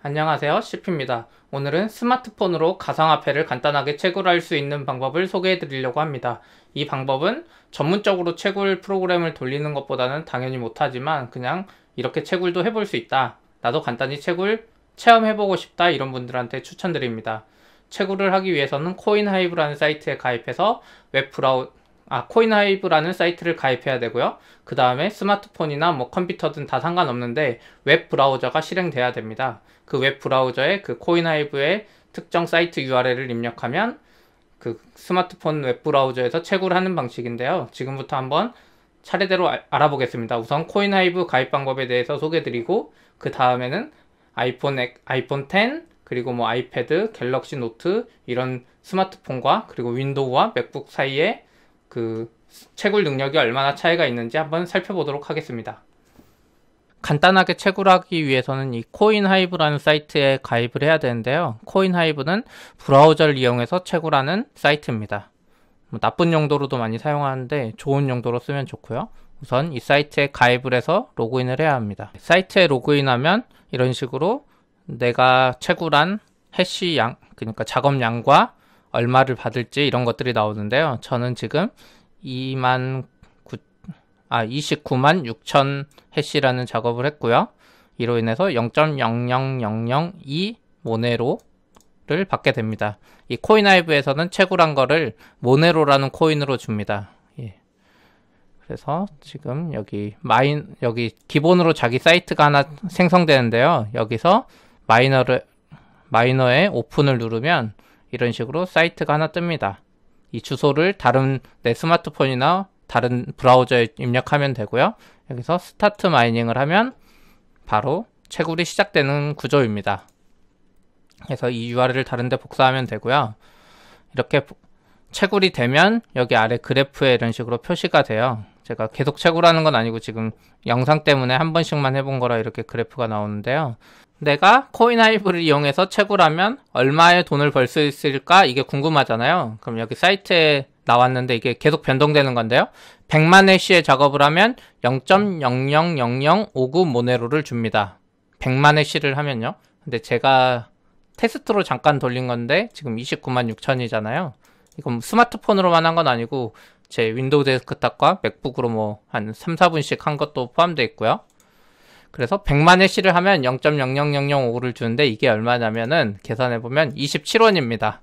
안녕하세요 CP입니다. 오늘은 스마트폰으로 가상화폐를 간단하게 채굴할 수 있는 방법을 소개해 드리려고 합니다. 이 방법은 전문적으로 채굴 프로그램을 돌리는 것보다는 당연히 못하지만 그냥 이렇게 채굴도 해볼 수 있다. 나도 간단히 채굴 체험해보고 싶다 이런 분들한테 추천드립니다. 채굴을 하기 위해서는 코인하이브라는 사이트에 가입해서 웹 브라우 아, 코인하이브라는 사이트를 가입해야 되고요. 그 다음에 스마트폰이나 뭐 컴퓨터든 다 상관없는데 웹 브라우저가 실행돼야 됩니다. 그 웹 브라우저에 그 코인하이브의 특정 사이트 URL을 입력하면 그 스마트폰 웹 브라우저에서 채굴 하는 방식인데요. 지금부터 한번 차례대로 아, 알아보겠습니다. 우선 코인하이브 가입 방법에 대해서 소개드리고 그 다음에는 아이폰 아이폰 10 그리고 뭐 아이패드, 갤럭시 노트 이런 스마트폰과 그리고 윈도우와 맥북 사이에 그 채굴 능력이 얼마나 차이가 있는지 한번 살펴보도록 하겠습니다. 간단하게 채굴하기 위해서는 이 코인하이브라는 사이트에 가입을 해야 되는데요. 코인하이브는 브라우저를 이용해서 채굴하는 사이트입니다. 뭐 나쁜 용도로도 많이 사용하는데 좋은 용도로 쓰면 좋고요. 우선 이 사이트에 가입을 해서 로그인을 해야 합니다. 사이트에 로그인하면 이런 식으로 내가 채굴한 해시 양, 그러니까 작업량과 얼마를 받을지 이런 것들이 나오는데요. 저는 지금 2만 9, 아, 29만 6천 해시라는 작업을 했고요. 이로 인해서 0.00002 모네로를 받게 됩니다. 이 코인하이브에서는 채굴한 거를 모네로라는 코인으로 줍니다. 예. 그래서 지금 여기 마인 여기 기본으로 자기 사이트가 하나 생성되는데요. 여기서 마이너를 마이너에 오픈을 누르면 이런 식으로 사이트가 하나 뜹니다. 이 주소를 다른 내 스마트폰이나 다른 브라우저에 입력하면 되고요. 여기서 스타트 마이닝을 하면 바로 채굴이 시작되는 구조입니다. 그래서 이 URL을 다른 데 복사하면 되고요. 이렇게 채굴이 되면 여기 아래 그래프에 이런 식으로 표시가 돼요. 제가 계속 채굴하는 건 아니고 지금 영상 때문에 한 번씩만 해본 거라 이렇게 그래프가 나오는데요. 내가 코인 하이브를 이용해서 채굴하면 얼마의 돈을 벌 수 있을까? 이게 궁금하잖아요. 그럼 여기 사이트에 나왔는데 이게 계속 변동되는 건데요. 100만 해시의 작업을 하면 0.000059 모네로를 줍니다. 100만 해시를 하면요. 근데 제가 테스트로 잠깐 돌린 건데 지금 29만 6천이잖아요. 이건 스마트폰으로만 한 건 아니고 제 윈도우 데스크탑과 맥북으로 뭐 한 3, 4분씩 한 것도 포함되어 있고요. 그래서 100만 회시를 하면 0.00005를 주는데 이게 얼마냐면은 계산해 보면 27원입니다.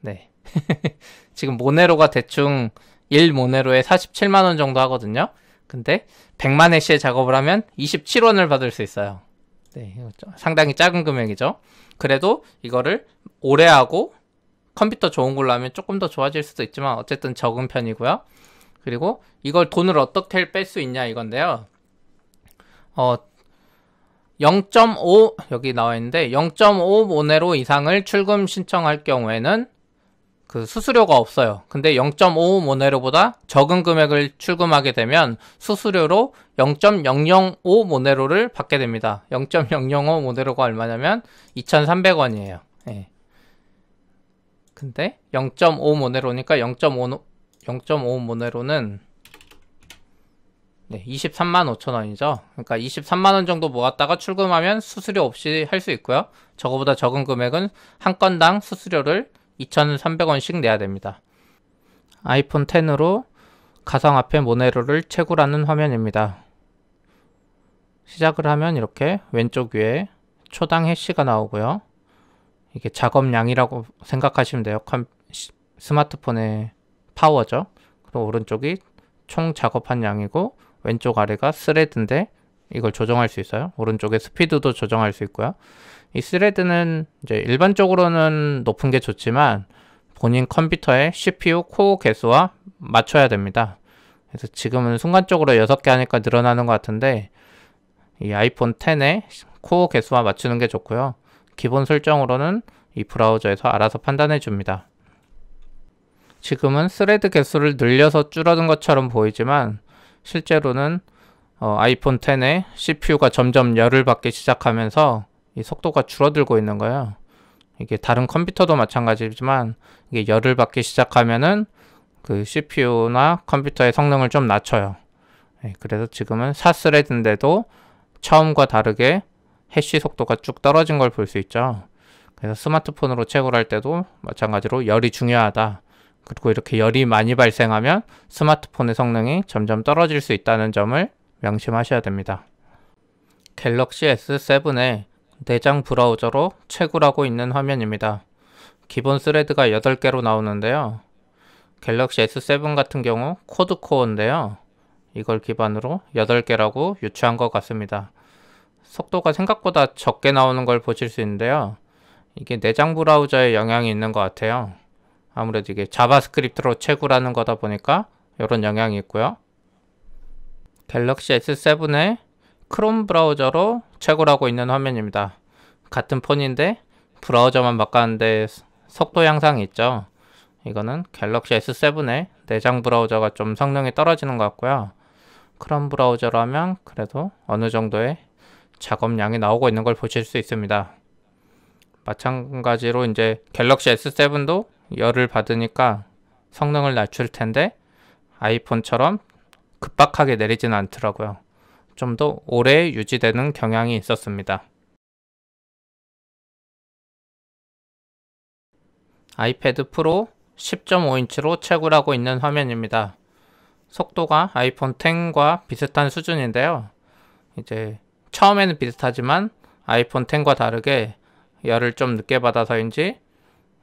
네. 지금 모네로가 대충 1 모네로에 47만 원 정도 하거든요. 근데 100만 회시의 작업을 하면 27원을 받을 수 있어요. 네, 상당히 작은 금액이죠. 그래도 이거를 오래 하고 컴퓨터 좋은 걸로 하면 조금 더 좋아질 수도 있지만 어쨌든 적은 편이고요. 그리고 이걸 돈을 어떻게 뺄 수 있냐 이건데요. 어, 0.5 여기 나와 있는데 0.5 모네로 이상을 출금 신청할 경우에는 그 수수료가 없어요. 근데 0.5 모네로보다 적은 금액을 출금하게 되면 수수료로 0.005 모네로를 받게 됩니다. 0.005 모네로가 얼마냐면 2,300원이에요. 예. 근데 0.5 모네로니까 0.5 0.5 모네로는 네, 23만 5천 원이죠. 그러니까 23만 원 정도 모았다가 출금하면 수수료 없이 할 수 있고요. 저거보다 적은 금액은 한 건당 수수료를 2,300원씩 내야 됩니다. 아이폰 10으로 가상화폐 모네로를 채굴하는 화면입니다. 시작을 하면 이렇게 왼쪽 위에 초당 해시가 나오고요. 이게 작업량이라고 생각하시면 돼요. 스마트폰의 파워죠. 그리고 오른쪽이 총 작업한 양이고 왼쪽 아래가 스레드인데 이걸 조정할 수 있어요. 오른쪽에 스피드도 조정할 수 있고요. 이 스레드는 이제 일반적으로는 높은 게 좋지만 본인 컴퓨터의 CPU 코어 개수와 맞춰야 됩니다. 그래서 지금은 순간적으로 6개 하니까 늘어나는 것 같은데 이 아이폰 10의 코어 개수와 맞추는 게 좋고요. 기본 설정으로는 이 브라우저에서 알아서 판단해 줍니다. 지금은 스레드 개수를 늘려서 줄어든 것처럼 보이지만 실제로는 어, 아이폰 10의 CPU가 점점 열을 받기 시작하면서 이 속도가 줄어들고 있는 거예요. 이게 다른 컴퓨터도 마찬가지지만 이게 열을 받기 시작하면은 그 CPU나 컴퓨터의 성능을 좀 낮춰요. 네, 그래서 지금은 4스레드인데도 처음과 다르게 해시 속도가 쭉 떨어진 걸 볼 수 있죠. 그래서 스마트폰으로 채굴할 때도 마찬가지로 열이 중요하다. 그리고 이렇게 열이 많이 발생하면 스마트폰의 성능이 점점 떨어질 수 있다는 점을 명심하셔야 됩니다. 갤럭시 S7에 내장 브라우저로 채굴하고 있는 화면입니다. 기본 스레드가 8개로 나오는데요. 갤럭시 S7 같은 경우 코드코어인데요. 이걸 기반으로 8개라고 유추한 것 같습니다. 속도가 생각보다 적게 나오는 걸 보실 수 있는데요. 이게 내장 브라우저에 영향이 있는 것 같아요. 아무래도 이게 자바스크립트로 채굴하는 거다 보니까 이런 영향이 있고요. 갤럭시 S7에 크롬 브라우저로 채굴하고 있는 화면입니다. 같은 폰인데 브라우저만 바꿨는데 속도 향상이 있죠. 이거는 갤럭시 S7의 내장 브라우저가 좀 성능이 떨어지는 것 같고요. 크롬 브라우저로 하면 그래도 어느 정도의 작업량이 나오고 있는 걸 보실 수 있습니다. 마찬가지로 이제 갤럭시 S7도 열을 받으니까 성능을 낮출 텐데 아이폰처럼 급박하게 내리지는 않더라고요. 좀 더 오래 유지되는 경향이 있었습니다. 아이패드 프로 10.5인치로 채굴하고 있는 화면입니다. 속도가 아이폰 10과 비슷한 수준인데요. 이제 처음에는 비슷하지만 아이폰 10과 다르게 열을 좀 늦게 받아서인지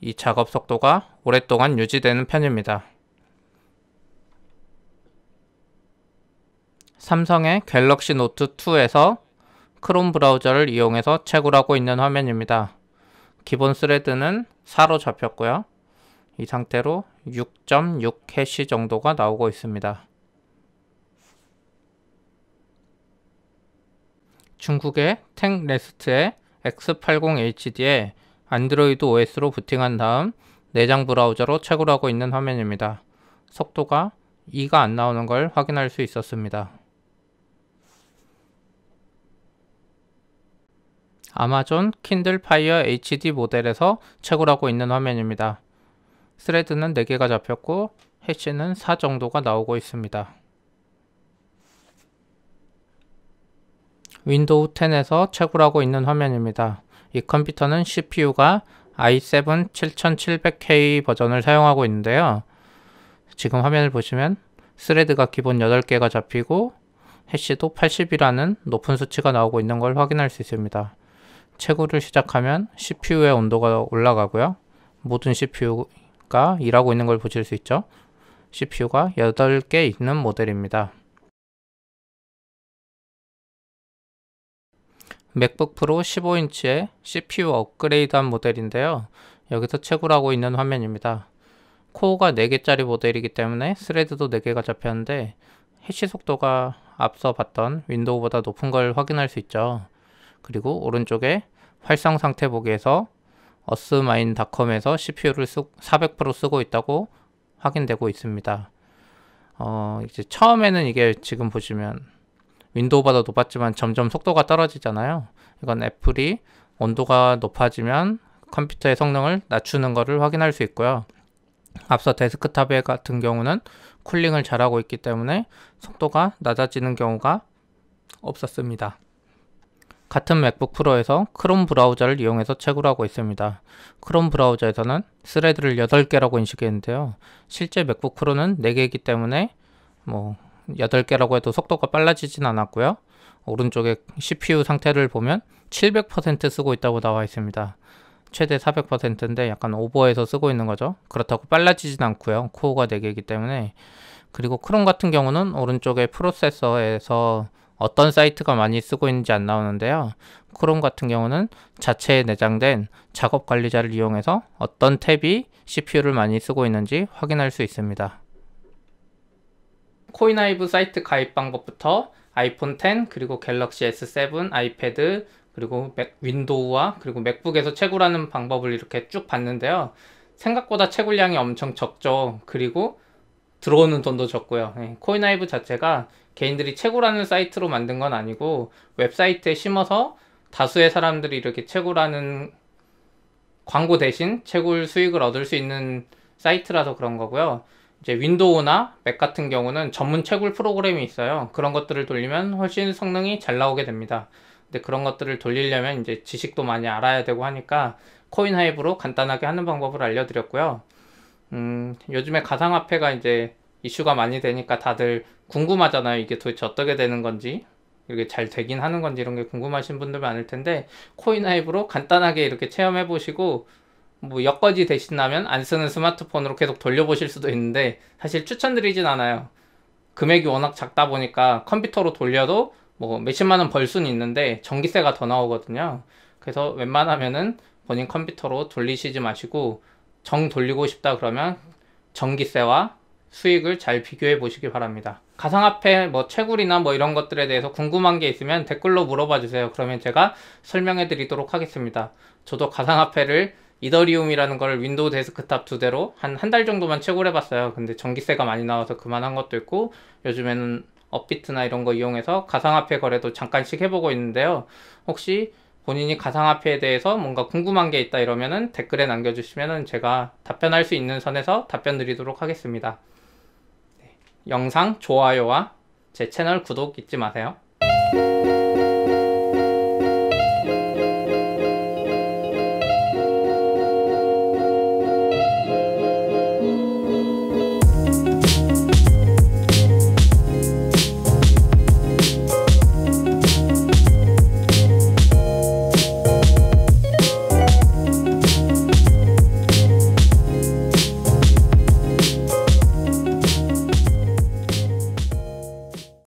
이 작업 속도가 오랫동안 유지되는 편입니다. 삼성의 갤럭시 노트 2에서 크롬 브라우저를 이용해서 채굴하고 있는 화면입니다. 기본 스레드는 4로 잡혔고요. 이 상태로 6.6 해시 정도가 나오고 있습니다. 중국의 탱레스트의 X80HD에 안드로이드 OS로 부팅한 다음 내장 브라우저로 채굴하고 있는 화면입니다. 속도가 2가 안 나오는 걸 확인할 수 있었습니다. 아마존 킨들 파이어 HD 모델에서 채굴하고 있는 화면입니다. 스레드는 4개가 잡혔고 해시는 4 정도가 나오고 있습니다. 윈도우 10에서 채굴하고 있는 화면입니다. 이 컴퓨터는 CPU가 i7 7700K 버전을 사용하고 있는데요. 지금 화면을 보시면 스레드가 기본 8개가 잡히고 해시도 80이라는 높은 수치가 나오고 있는 걸 확인할 수 있습니다. 채굴을 시작하면 CPU의 온도가 올라가고요. 모든 CPU가 일하고 있는 걸 보실 수 있죠. CPU가 8개 있는 모델입니다. 맥북 프로 15인치의 CPU 업그레이드한 모델인데요. 여기서 채굴하고 있는 화면입니다. 코어가 4개짜리 모델이기 때문에 스레드도 4개가 잡혔는데 해시 속도가 앞서 봤던 윈도우보다 높은 걸 확인할 수 있죠. 그리고 오른쪽에 활성 상태 보기에서 어스마인닷컴에서 CPU를 400% 쓰고 있다고 확인되고 있습니다. 어, 이제 처음에는 이게 지금 보시면 윈도우보다 높았지만 점점 속도가 떨어지잖아요. 이건 애플이 온도가 높아지면 컴퓨터의 성능을 낮추는 것을 확인할 수 있고요. 앞서 데스크탑 에 같은 경우는 쿨링을 잘하고 있기 때문에 속도가 낮아지는 경우가 없었습니다. 같은 맥북 프로에서 크롬 브라우저를 이용해서 채굴하고 있습니다. 크롬 브라우저에서는 스레드를 8개라고 인식했는데요. 실제 맥북 프로는 4개이기 때문에 뭐 8개라고 해도 속도가 빨라지진 않았고요. 오른쪽에 CPU 상태를 보면 700% 쓰고 있다고 나와 있습니다. 최대 400%인데 약간 오버해서 쓰고 있는 거죠. 그렇다고 빨라지진 않고요. 코어가 4개이기 때문에 그리고 크롬 같은 경우는 오른쪽에 프로세서에서 어떤 사이트가 많이 쓰고 있는지 안 나오는데요. 크롬 같은 경우는 자체에 내장된 작업 관리자를 이용해서 어떤 탭이 CPU를 많이 쓰고 있는지 확인할 수 있습니다. 코인하이브 사이트 가입 방법부터 아이폰 10 그리고 갤럭시 S7 아이패드 그리고 맥, 윈도우와 그리고 맥북에서 채굴하는 방법을 이렇게 쭉 봤는데요. 생각보다 채굴량이 엄청 적죠. 그리고 들어오는 돈도 적고요. 네, 코인하이브 자체가 개인들이 채굴하는 사이트로 만든 건 아니고 웹사이트에 심어서 다수의 사람들이 이렇게 채굴하는 광고 대신 채굴 수익을 얻을 수 있는 사이트라서 그런 거고요. 이제 윈도우나 맥 같은 경우는 전문 채굴 프로그램이 있어요. 그런 것들을 돌리면 훨씬 성능이 잘 나오게 됩니다. 근데 그런 것들을 돌리려면 이제 지식도 많이 알아야 되고 하니까 코인 하이브로 간단하게 하는 방법을 알려드렸고요. 음, 요즘에 가상화폐가 이제 이슈가 많이 되니까 다들 궁금하잖아요. 이게 도대체 어떻게 되는 건지. 이게 잘 되긴 하는 건지 이런 게 궁금하신 분들 많을 텐데 코인 하이브로 간단하게 이렇게 체험해 보시고 뭐 여건이 되신다면 안 쓰는 스마트폰으로 계속 돌려보실 수도 있는데 사실 추천드리진 않아요. 금액이 워낙 작다 보니까 컴퓨터로 돌려도 뭐 몇십만 원 벌 수는 있는데 전기세가 더 나오거든요. 그래서 웬만하면은 본인 컴퓨터로 돌리시지 마시고 정 돌리고 싶다 그러면 전기세와 수익을 잘 비교해 보시기 바랍니다. 가상화폐 뭐 채굴이나 뭐 이런 것들에 대해서 궁금한 게 있으면 댓글로 물어봐 주세요. 그러면 제가 설명해 드리도록 하겠습니다. 저도 가상화폐를 이더리움이라는 걸 윈도우 데스크탑 두 대로 한 한 달 정도만 채굴해 봤어요. 근데 전기세가 많이 나와서 그만한 것도 있고 요즘에는 업비트나 이런 거 이용해서 가상화폐 거래도 잠깐씩 해보고 있는데요. 혹시 본인이 가상화폐에 대해서 뭔가 궁금한 게 있다 이러면은 댓글에 남겨주시면은 제가 답변할 수 있는 선에서 답변 드리도록 하겠습니다. 네. 영상 좋아요와 제 채널 구독 잊지 마세요.